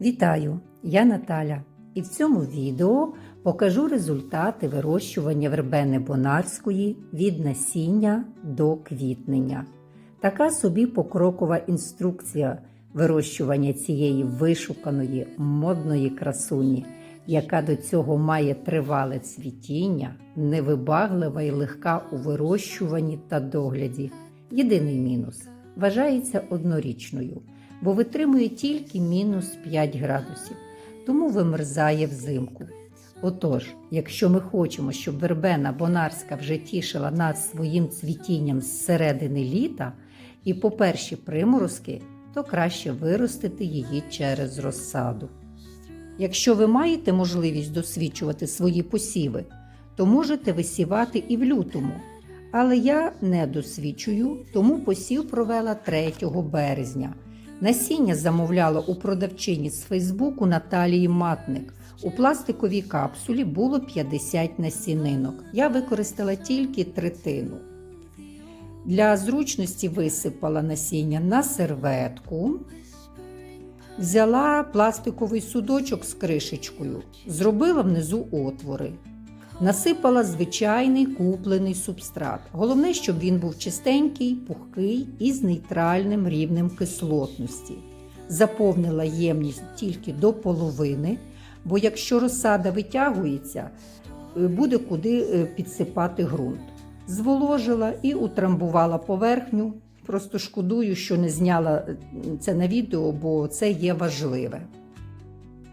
Вітаю! Я Наталя і в цьому відео покажу результати вирощування вербени бонарської від насіння до квітнення. Така собі покрокова інструкція вирощування цієї вишуканої модної красуні, яка до цього має тривале цвітіння, невибаглива і легка у вирощуванні та догляді. Єдиний мінус вважається однорічною, бо витримує тільки мінус 5 градусів, тому вимерзає взимку. Отож, якщо ми хочемо, щоб вербена бонарська вже тішила нас своїм цвітінням з середини літа і по перші приморозки, то краще виростити її через розсаду. Якщо ви маєте можливість досвідчувати свої посіви, то можете висівати і в лютому. Але я не досвідчую, тому посів провела 3 березня. Насіння замовляла у продавчині з Фейсбуку Наталії Матник. У пластиковій капсулі було 50 насінинок. Я використала тільки третину. Для зручності висипала насіння на серветку. Взяла пластиковий судочок з кришечкою, зробила внизу отвори. Насипала звичайний куплений субстрат. Головне, щоб він був чистенький, пухкий і з нейтральним рівнем кислотності. Заповнила ємність тільки до половини, бо якщо розсада витягується, е, буде куди е, підсипати ґрунт. Зволожила і утрамбувала поверхню. Просто шкодую, що не зняла е, це на відео, бо це є важливе.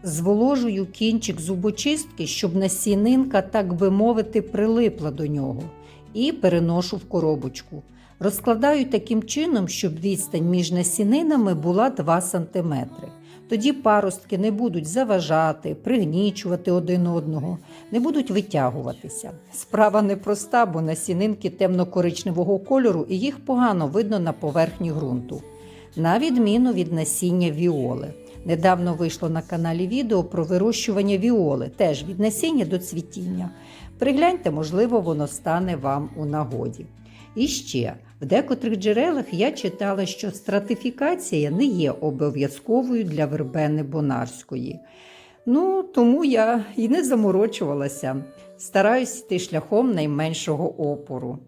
Зволожую кінчик зубочистки, щоб насінинка, так би мовити, прилипла до нього, і переношу в коробочку. Розкладаю таким чином, щоб відстань між насінинами була 2 см. Тоді паростки не будуть заважати, пригнічувати один одного, не будуть витягуватися. Справа непроста, бо насінинки темно-коричневого кольору і їх погано видно на поверхні ґрунту. На відміну від насіння віоли. Недавно вийшло на каналі відео про вирощування віоли, теж від насіння до цвітіння. Пригляньте, можливо, воно стане вам у нагоді. І ще в декотрих джерелах я читала, що стратифікація не є обов'язковою для вербени бонарської. Ну, тому я і не заморочувалася, стараюсь йти шляхом найменшого опору.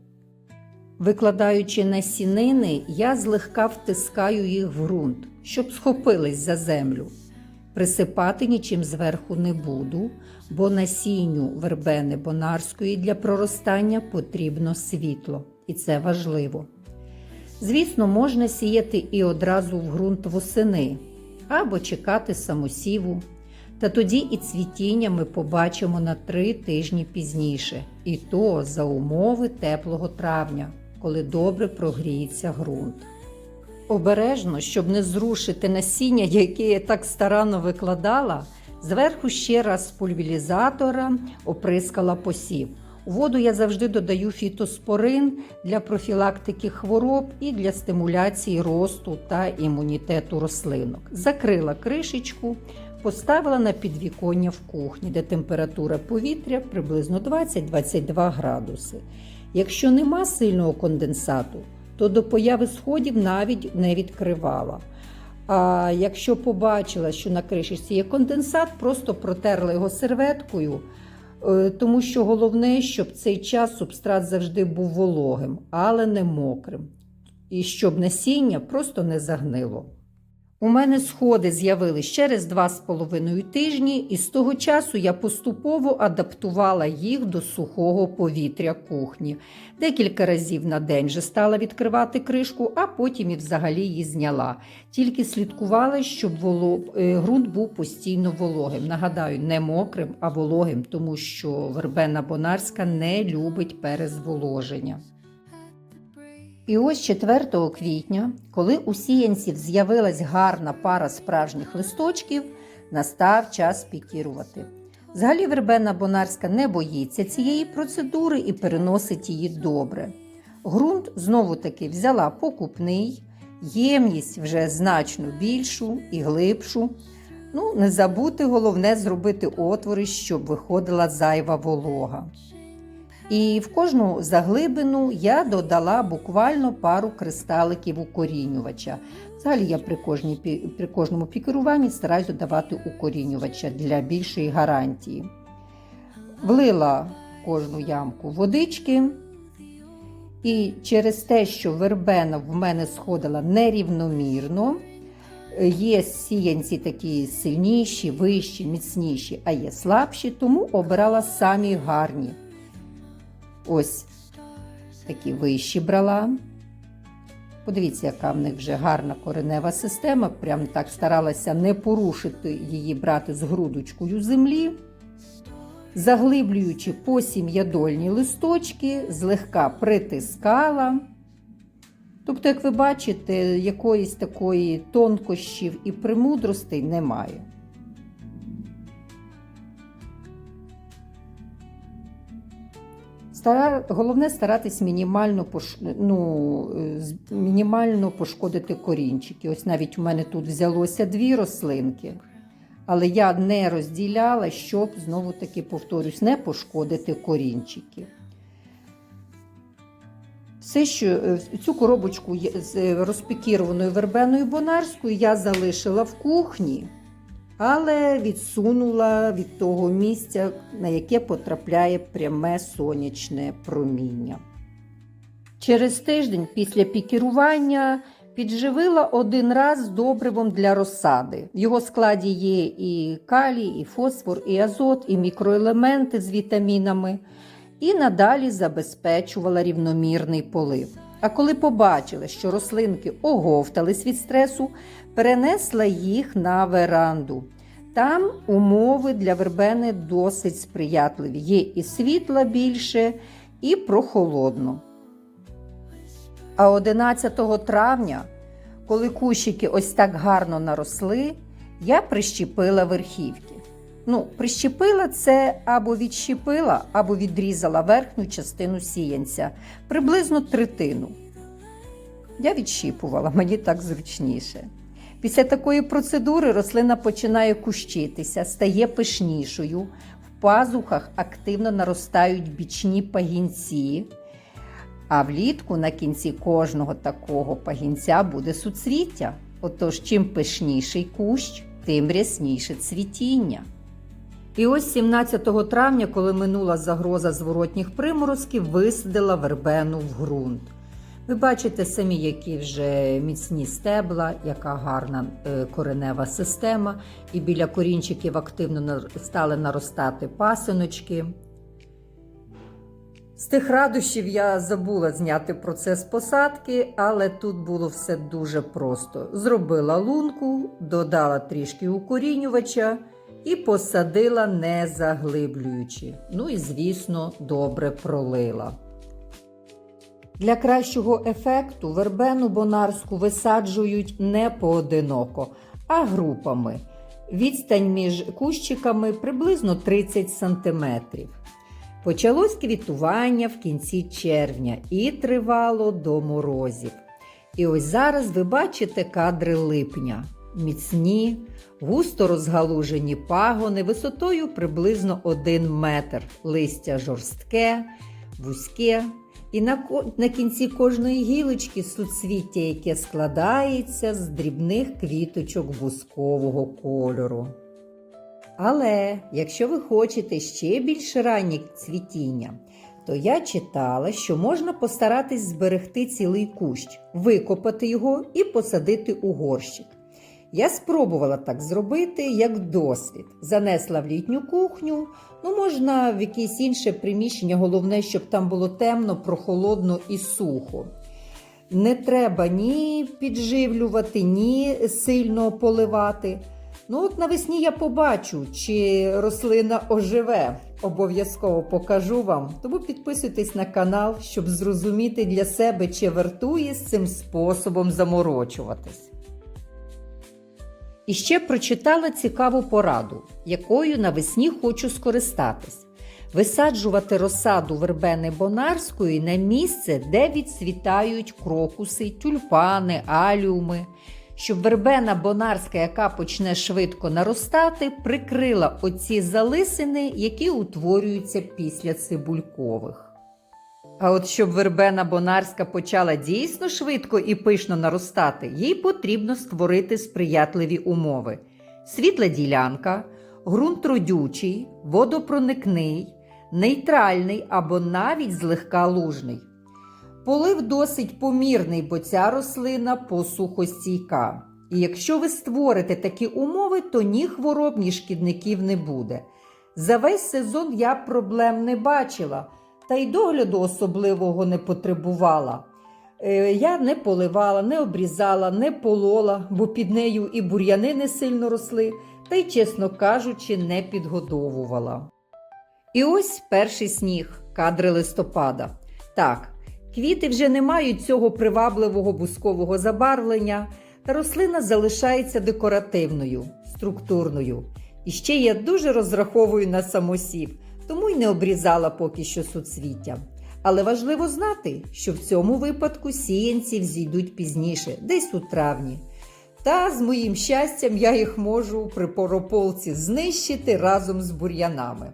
Викладаючи насінини, я злегка втискаю їх в ґрунт, щоб схопились за землю. Присипати нічим зверху не буду, бо насінню вербени бонарської для проростання потрібно світло, і це важливо. Звісно, можна сіяти і одразу в ґрунт восени або чекати самосіву. Та тоді і цвітіння ми побачимо на три тижні пізніше, і то за умови теплого травня, коли добре прогріється ґрунт. Обережно, щоб не зрушити насіння, яке я так старанно викладала, зверху ще раз з пульвілізатора оприскала посів. У воду я завжди додаю фітоспорин для профілактики хвороб і для стимуляції росту та імунітету рослинок. Закрила кришечку, поставила на підвіконня в кухні, де температура повітря приблизно 20-22 градуси. Якщо нема сильного конденсату, то до появи сходів навіть не відкривала. А якщо побачила, що на кришечці є конденсат, просто протерла його серветкою, е, тому що головне, щоб цей час субстрат завжди був вологим, але не мокрим. І щоб насіння просто не загнило. У мене сходи з'явились через 2,5 тижні, і з того часу я поступово адаптувала їх до сухого повітря кухні. Декілька разів на день вже стала відкривати кришку, а потім і взагалі її зняла. Тільки слідкувала, щоб е, ґрунт був постійно вологим. Нагадаю, не мокрим, а вологим, тому що вербена бонарська не любить перезволоження. І ось 4 квітня, коли у сіянців з'явилась гарна пара справжніх листочків, настав час пікірувати. Взагалі вербена бонарська не боїться цієї процедури і переносить її добре. Грунт знову таки взяла покупний, ємність вже значно більшу і глибшу. Ну, не забути головне зробити отвори, щоб виходила зайва волога. І в кожну заглибину я додала буквально пару кристаликів укорінювача. Взагалі я при, кожній, при кожному пікеруванні стараюся додавати укорінювача для більшої гарантії. Влила кожну ямку водички. І через те, що вербена в мене сходила нерівномірно, є сіянці такі сильніші, вищі, міцніші, а є слабші, тому обирала самі гарні. Ось такі вищі брала. Подивіться, яка в них вже гарна коренева система. Прям так старалася не порушити її брати з грудочкою землі заглиблюючи по сім'ядольні листочки, злегка притискала. Тобто, як ви бачите, якоїсь такої тонкощів і премудростей немає. Стара... Головне старатись мінімально, пош... ну, е, мінімально пошкодити корінчики. Ось навіть у мене тут взялося дві рослинки. Але я не розділяла, щоб знову таки повторюсь, не пошкодити корінчики. Все, що е, цю коробочку з е, розпікірованою вербеною бонарською я залишила в кухні, але відсунула від того місця, на яке потрапляє пряме сонячне проміння. Через тиждень після пікірування підживила один раз добривом для розсади. В його складі є і калій, і фосфор, і азот, і мікроелементи з вітамінами, і надалі забезпечувала рівномірний полив. А коли побачила, що рослинки оговтались від стресу, перенесла їх на веранду. Там умови для вербени досить сприятливі. Є і світла більше, і прохолодно. А 11 травня, коли кущики ось так гарно наросли, я прищепила верхівки. Ну, прищепила це або відщепила, або відрізала верхню частину сіянця, приблизно третину. Я відщіпувала, мені так зручніше. Після такої процедури рослина починає кущитися, стає пишнішою, в пазухах активно наростають бічні пагінці. А влітку на кінці кожного такого пагінця буде суцвіття. Отож, чим пишніший кущ, тим рясніше цвітіння. І ось 17 травня, коли минула загроза зворотніх приморозків, висадила вербену в ґрунт. Ви бачите самі, які вже міцні стебла, яка гарна е, коренева система, і біля корінчиків активно стали наростати пасиночки. З тих радощів я забула зняти процес посадки, але тут було все дуже просто. Зробила лунку, додала трішки укорінювача і посадила не заглиблюючи. Ну і, звісно, добре пролила. Для кращого ефекту вербену бонарську висаджують не поодиноко, а групами. Відстань між кущиками приблизно 30 см. Почалось квітування в кінці червня і тривало до морозів. І ось зараз ви бачите кадри липня. Міцні, густо розгалужені пагони висотою приблизно 1 метр, листя жорстке, вузьке, і на, на кінці кожної гілочки суцвіття, яке складається з дрібних квіточок бускового кольору. Але якщо ви хочете ще більш раннє цвітіння, то я читала, що можна постаратись зберегти цілий кущ, викопати його і посадити у горщик. Я спробувала так зробити як досвід. Занесла в літню кухню, ну можна в якесь інше приміщення, головне, щоб там було темно, прохолодно і сухо. Не треба ні підживлювати, ні сильно поливати. Ну, от навесні я побачу, чи рослина оживе. Обов'язково покажу вам. Тому підписуйтесь на канал, щоб зрозуміти для себе, чи вартує з цим способом заморочуватись. І ще прочитала цікаву пораду, якою навесні хочу скористатись. Висаджувати розсаду вербени бонарської на місце, де відцвітають крокуси, тюльпани, аліуми, щоб вербена бонарська, яка почне швидко наростати, прикрила оці залисини, які утворюються після цибулькових. А от щоб вербена бонарська почала дійсно швидко і пишно наростати, їй потрібно створити сприятливі умови: світла ділянка, ґрунт родючий, водопроникний, нейтральний або навіть злегка лужний. Полив досить помірний, бо ця рослина посухостійка. І якщо ви створите такі умови, то ні хвороб, ні шкідників не буде. За весь сезон я проблем не бачила, та й догляду особливого не потребувала. Е, Я не поливала, не обрізала, не полола, бо під нею і бур'яни не сильно росли, та й, чесно кажучи, не підгодовувала. І ось перший сніг, кадри листопада. Так, квіти вже не мають цього привабливого бускового забарвлення, та рослина залишається декоративною, структурною. І ще я дуже розраховую на самосів, тому й не обрізала поки що суцвіття. Але важливо знати, що в цьому випадку сіянці взійдуть пізніше, десь у травні. Та з моїм щастям я їх можу при порополці знищити разом з бур'янами.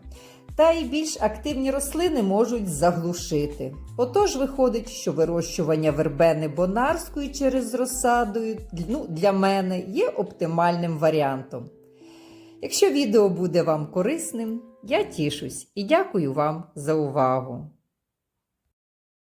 Та й більш активні рослини можуть заглушити. Отож виходить, що вирощування вербени бонарської через розсаду ну, для мене є оптимальним варіантом. Якщо відео буде вам корисним, я тішусь і дякую вам за увагу.